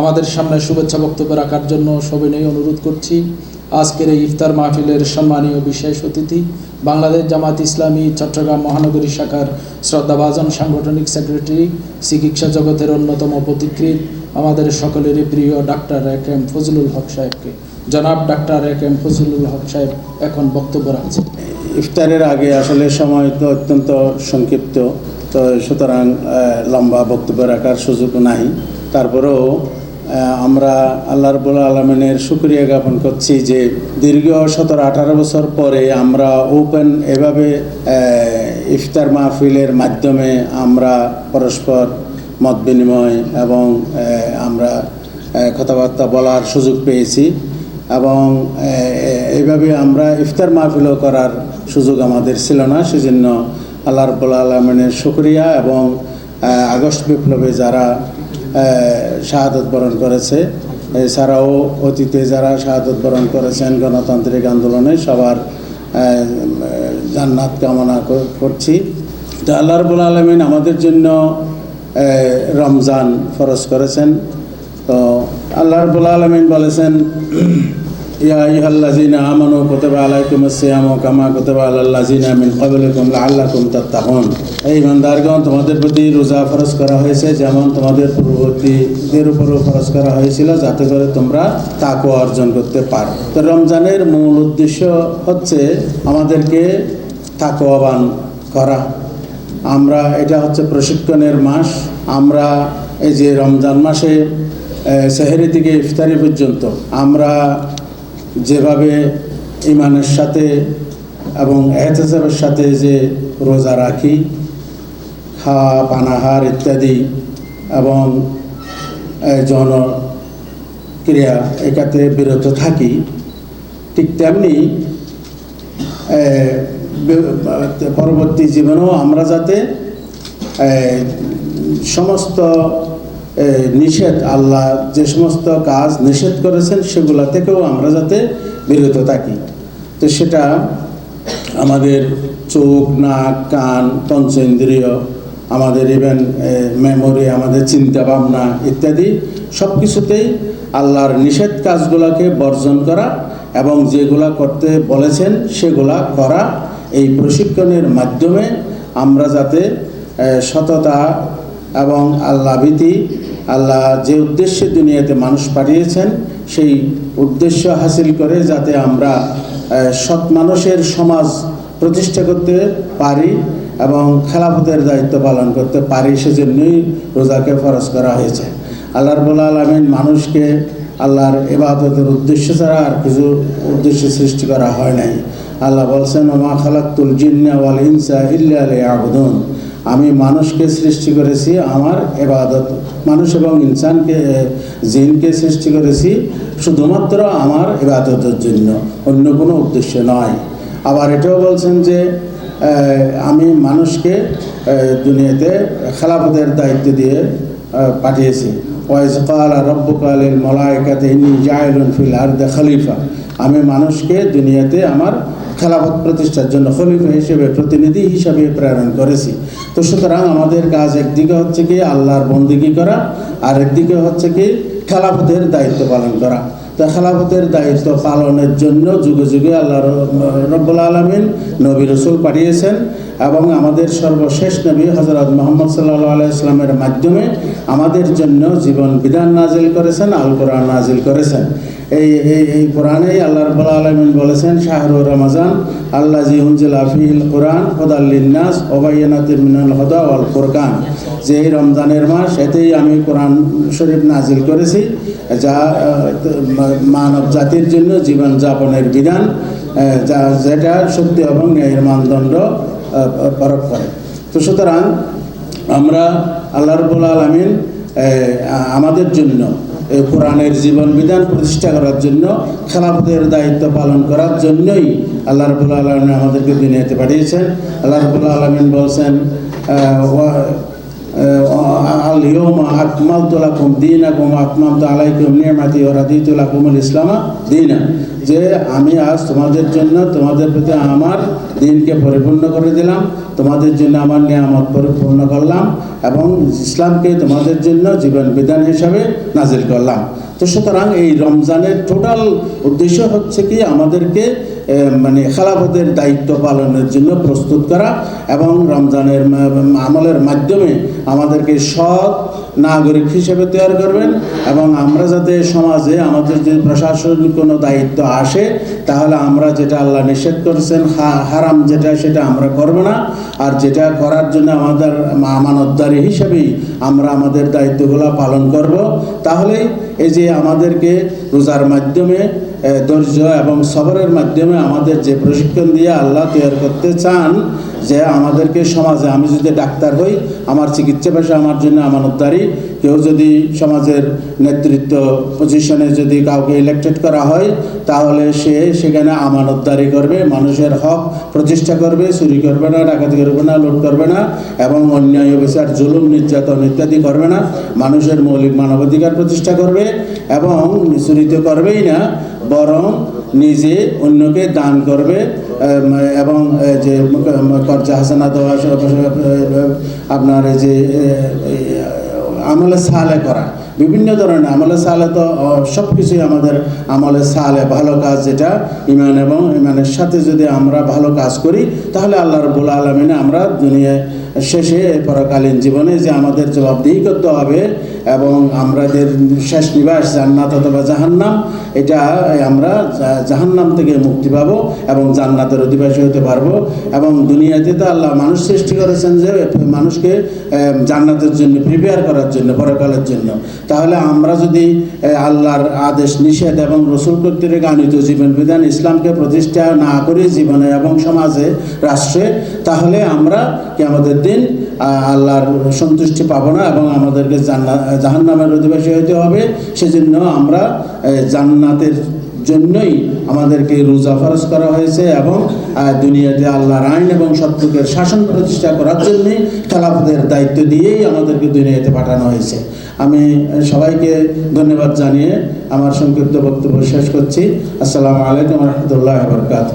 আমাদের সামনে শুভেচ্ছা বক্তব্য রাখার জন্য সবিনয় অনুরোধ করছি। আজকের এই ইফতার মাহফিলের সম্মানীয় বিশেষ অতিথি, বাংলাদেশ জামাত ইসলামী, চট্টগ্রাম মহানগরী শাখার শ্রদ্ধাভাজন সাংগঠনিক সেক্রেটারি, চিকিৎসা জগতের অন্যতম পথিকৃৎ, আমাদের সকলেরই প্রিয় doctor A K M Fazlul Huq সাহেবকে। জনাব doctor A K M Fazlul Huq সাহেব এখন বক্তব্য রাখছেন। ইফতারের আগে আসলে সময় তো অত্যন্ত সংক্ষিপ্ত, তো সুতরাং লম্বা বক্তব্য রাখার সুযোগ নাই। তারপরেও আমরা আল্লাহ রবুল আলমিনের সুক্রিয়া জ্ঞাপন করছি যে দীর্ঘ সতেরো, আঠারো বছর পরে আমরা ওপেন এভাবে ইফতার মাহফিলের মাধ্যমে আমরা পরস্পর মত বিনিময় এবং আমরা কথাবার্তা বলার সুযোগ পেয়েছি এবং এইভাবে আমরা ইফতার মাহফিলও করার সুযোগ আমাদের ছিল না। সেজন্য আল্লাহ রব্বুল আলমিনের শুক্রিয়া এবং আগস্ট বিপ্লবে যারা শাহাদত বরণ করেছে। এছাড়াও অতীতে যারা শাহাদত বরণ করেছেন গণতান্ত্রিক আন্দোলনে, সবার জান্নাত কামনা করছি। তো আল্লাহ রবুল আলমিন আমাদের জন্য রমজান ফরজ করেছেন। তো আল্লাহ রবুল আলমিন বলেছেন এই তোমাদের প্রতি রোজা করা হয়েছে, যেমন তোমাদের পূর্ববর্তীদের উপরও ফরজ করা হয়েছিল, যাতে করে তোমরা তাকওয়া অর্জন করতে পারো। তো রমজানের মূল উদ্দেশ্য হচ্ছে আমাদেরকে তাকওয়াবান করা। আমরা, এটা হচ্ছে প্রশিক্ষণের মাস। আমরা এই যে রমজান মাসে সেহেরি থেকে ইফতারি পর্যন্ত আমরা যেভাবে ইমানের সাথে এবং এহতেসাবের সাথে যে রোজা রাখি খাওয়া পানাহার ইত্যাদি এবং জন ক্রিয়া এটাতে বিরত থাকি, ঠিক তেমনি পরবর্তী জীবনেও আমরা যাতে সমস্ত নিষেধ, আল্লাহ যে সমস্ত কাজ নিষেধ করেছেন, সেগুলা থেকেও আমরা যাতে বিরত থাকি। তো সেটা আমাদের চোখ, নাক, কান পঞ্চ ইন্দ্রিয় আমাদের ইভেন মেমোরি আমাদের চিন্তা ভাবনা ইত্যাদি সব কিছুতেই আল্লাহর নিষেধ কাজগুলোকে বর্জন করা এবং যেগুলা করতে বলেছেন, সেগুলা করা এই প্রশিক্ষণের মাধ্যমে আমরা যাতে সততা এবং আল্লাহ ভীতি, আল্লাহ যে উদ্দেশ্যে দুনিয়াতে মানুষ পাঠিয়েছেন, সেই উদ্দেশ্য হাসিল করে যাতে আমরা সৎ মানুষের সমাজ প্রতিষ্ঠা করতে পারি এবং খেলাফতের দায়িত্ব পালন করতে পারি, সেজন্যই রোজাকে ফরজ করা হয়েছে। আল্লাহ রবুল্লা আলমিন মানুষকে আল্লাহর এবাদতের উদ্দেশ্য ছাড়া আর কিছু উদ্দেশ্য সৃষ্টি করা হয় নাই। আল্লাহ বলছেন, ওমা খালাক্তুল জিন্না ওয়াল ইনসা ইল্লা আবুদুন আমি মানুষকে সৃষ্টি করেছি আমার এবাদত। মানুষ এবং ইনসানকে জিনকে সৃষ্টি করেছি শুধুমাত্র আমার এবাদতের জন্য, অন্য কোনো উদ্দেশ্য নয়। আবার এটাও বলছেন যে আমি মানুষকে দুনিয়াতে খেলাফতের দায়িত্ব দিয়ে পাঠিয়েছি। ওয়াইজ কাল রব্বকাল মলায়কাতে ইনি জায়লুন ফিল আর্দে খলিফা। আমি মানুষকে দুনিয়াতে আমার খেলাফত প্রতিষ্ঠার জন্য খলিফা হিসেবে প্রতিনিধি হিসাবে প্রেরণ করেছি। তো সুতরাং আমাদের কাজ একদিকে হচ্ছে কি আল্লাহর বন্দিগি করা, আর একদিকে হচ্ছে কি খেলাফতের দায়িত্ব পালন করা। তো খেলাফতের দায়িত্ব পালনের জন্য যুগে যুগে আল্লাহ রব্বুল আলমিন নবী রসুল পাঠিয়েছেন এবং আমাদের সর্বশেষ নবী হজরত মোহাম্মদ সাল্লাহ আলাইসলামের মাধ্যমে আমাদের জন্য জীবন বিধান নাজিল করেছেন আল কোরআন নাজিল করেছেন। এই এই এই কোরআনেই আল্লাহ রব্বুল আলমিন বলেছেন শাহরুর রমাজান আল্লাহ হুনজিল আফিল কোরআন হদাল্লিনাস ওবাইনাতির মিনাল হদা ওয়াল কোরকান যে এই রমজানের মাস, এতেই আমি কোরআন শরীফ নাজিল করেছি, যা মানব জাতির জন্য জীবন যাপনের বিধান যা, যেটা সত্য এবং ন্যায়ের মানদণ্ড পরখ করে। তো সুতরাং আমরা আল্লাহ রবুল আলমিন আমাদের জন্য কোরআনের জীবন বিধান প্রতিষ্ঠা করার জন্য, খেলাফতের দায়িত্ব পালন করার জন্যই আল্লাহ রবুল আলমিন আমাদেরকে দুনিয়াতে পাঠিয়েছেন। আল্লাহ রবুল আলমিন বলছেন আল তোলাকুম দিন আকুম আকমাম তো আলাইকুম নি'মাতি ওয়া তোলা কুমল ইসলামা দীনা। যে আমি আজ তোমাদের জন্য তোমাদের প্রতি আমার দিনকে পরিপূর্ণ করে দিলাম, তোমাদের জন্য আমার নিয়ামত পরিপূর্ণ করলাম এবং ইসলামকে তোমাদের জন্য জীবন বিধান হিসাবে নাজিল করলাম। তো সুতরাং এই রমজানের টোটাল উদ্দেশ্য হচ্ছে কি, আমাদেরকে মানে খেলাফতের দায়িত্ব পালনের জন্য প্রস্তুত করা এবং রমজানের আমলের মাধ্যমে আমাদেরকে সৎ নাগরিক হিসেবে তৈরি করবেন এবং আমরা যাতে সমাজে আমাদের যে প্রশাসনিক কোনো দায়িত্ব আসে, তাহলে আমরা যেটা আল্লাহ নিষেধ করেছেন হারাম যেটা, সেটা আমরা করব না। আর যেটা করার জন্য আমাদের আমানতদারি হিসেবেই আমরা আমাদের দায়িত্বগুলো পালন করব। তাহলে এই যে আমাদেরকে রোজার মাধ্যমে ধৈর্য এবং সবরের মাধ্যমে আমাদের যে প্রশিক্ষণ দিয়ে আল্লাহ তৈরি করতে চান যে আমাদেরকে সমাজে আমি যদি ডাক্তার হই, আমার চিকিৎসা পেশা আমার জন্য আমানতদারি। কেউ যদি সমাজের নেতৃত্ব পজিশনে যদি কাউকে ইলেক্টেড করা হয়, তাহলে সে সেখানে আমানতদারি করবে, মানুষের হক প্রতিষ্ঠা করবে, চুরি করবে না, ডাকাতি করবে না, লুট করবে না, এবং অন্যায় বিচার জুলুম, নির্যাতন ইত্যাদি করবে না। মানুষের মৌলিক মানবাধিকার প্রতিষ্ঠা করবে এবং চুরি করবেই না, বরং নিজে অন্যকে দান করবে। এবং যে কর্জা হাসানা দেওয়া আপনার যে আমলে সালে করা, বিভিন্ন ধরনের আমলে সালে তো সব কিছুই আমাদের আমলে সালে, ভালো কাজ যেটা, ইমান এবং ইমানের সাথে যদি আমরা ভালো কাজ করি, তাহলে আল্লাহর রবুল আলমিনে আমরা দুনিয়ায় শেষে পরকালীন জীবনে যে আমাদের জবাবদিহি করতে হবে এবং আমাদের শেষ নিবাস জান্নাত অথবা জাহান্নাম, এটা আমরা জাহান্নাম থেকে মুক্তি পাবো এবং জান্নাতের অধিবাসী হতে পারব। এবং দুনিয়াতে তো আল্লাহ মানুষ সৃষ্টি করেছেন যে, মানুষকে জান্নাতের জন্য প্রিপেয়ার করার জন্য, পরকালের জন্য। তাহলে আমরা যদি আল্লাহর আদেশ, নিষেধ এবং রসুল কর্তৃক আনিত জীবন বিধান ইসলামকে প্রতিষ্ঠা না করি জীবনে এবং সমাজে, রাষ্ট্রে, তাহলে আমরা কি আমাদের দিন আল্লাহর সন্তুষ্টি পাবো না এবং আমাদেরকে জান্নাত জাহান্নামের অধিবাসী হতে হবে। সেজন্য আমরা জান্নাতের জন্যই আমাদেরকে রোজা ফরজ করা হয়েছে এবং দুনিয়াতে আল্লাহর আইন এবং সত্যকের শাসন প্রতিষ্ঠা করার জন্যে খেলাফতের দায়িত্ব দিয়েই আমাদেরকে দুনিয়াতে পাঠানো হয়েছে। আমি সবাইকে ধন্যবাদ জানিয়ে আমার সংক্ষিপ্ত বক্তব্য শেষ করছি। আসসালামু আলাইকুম রহমতুল্লাহ বরকাত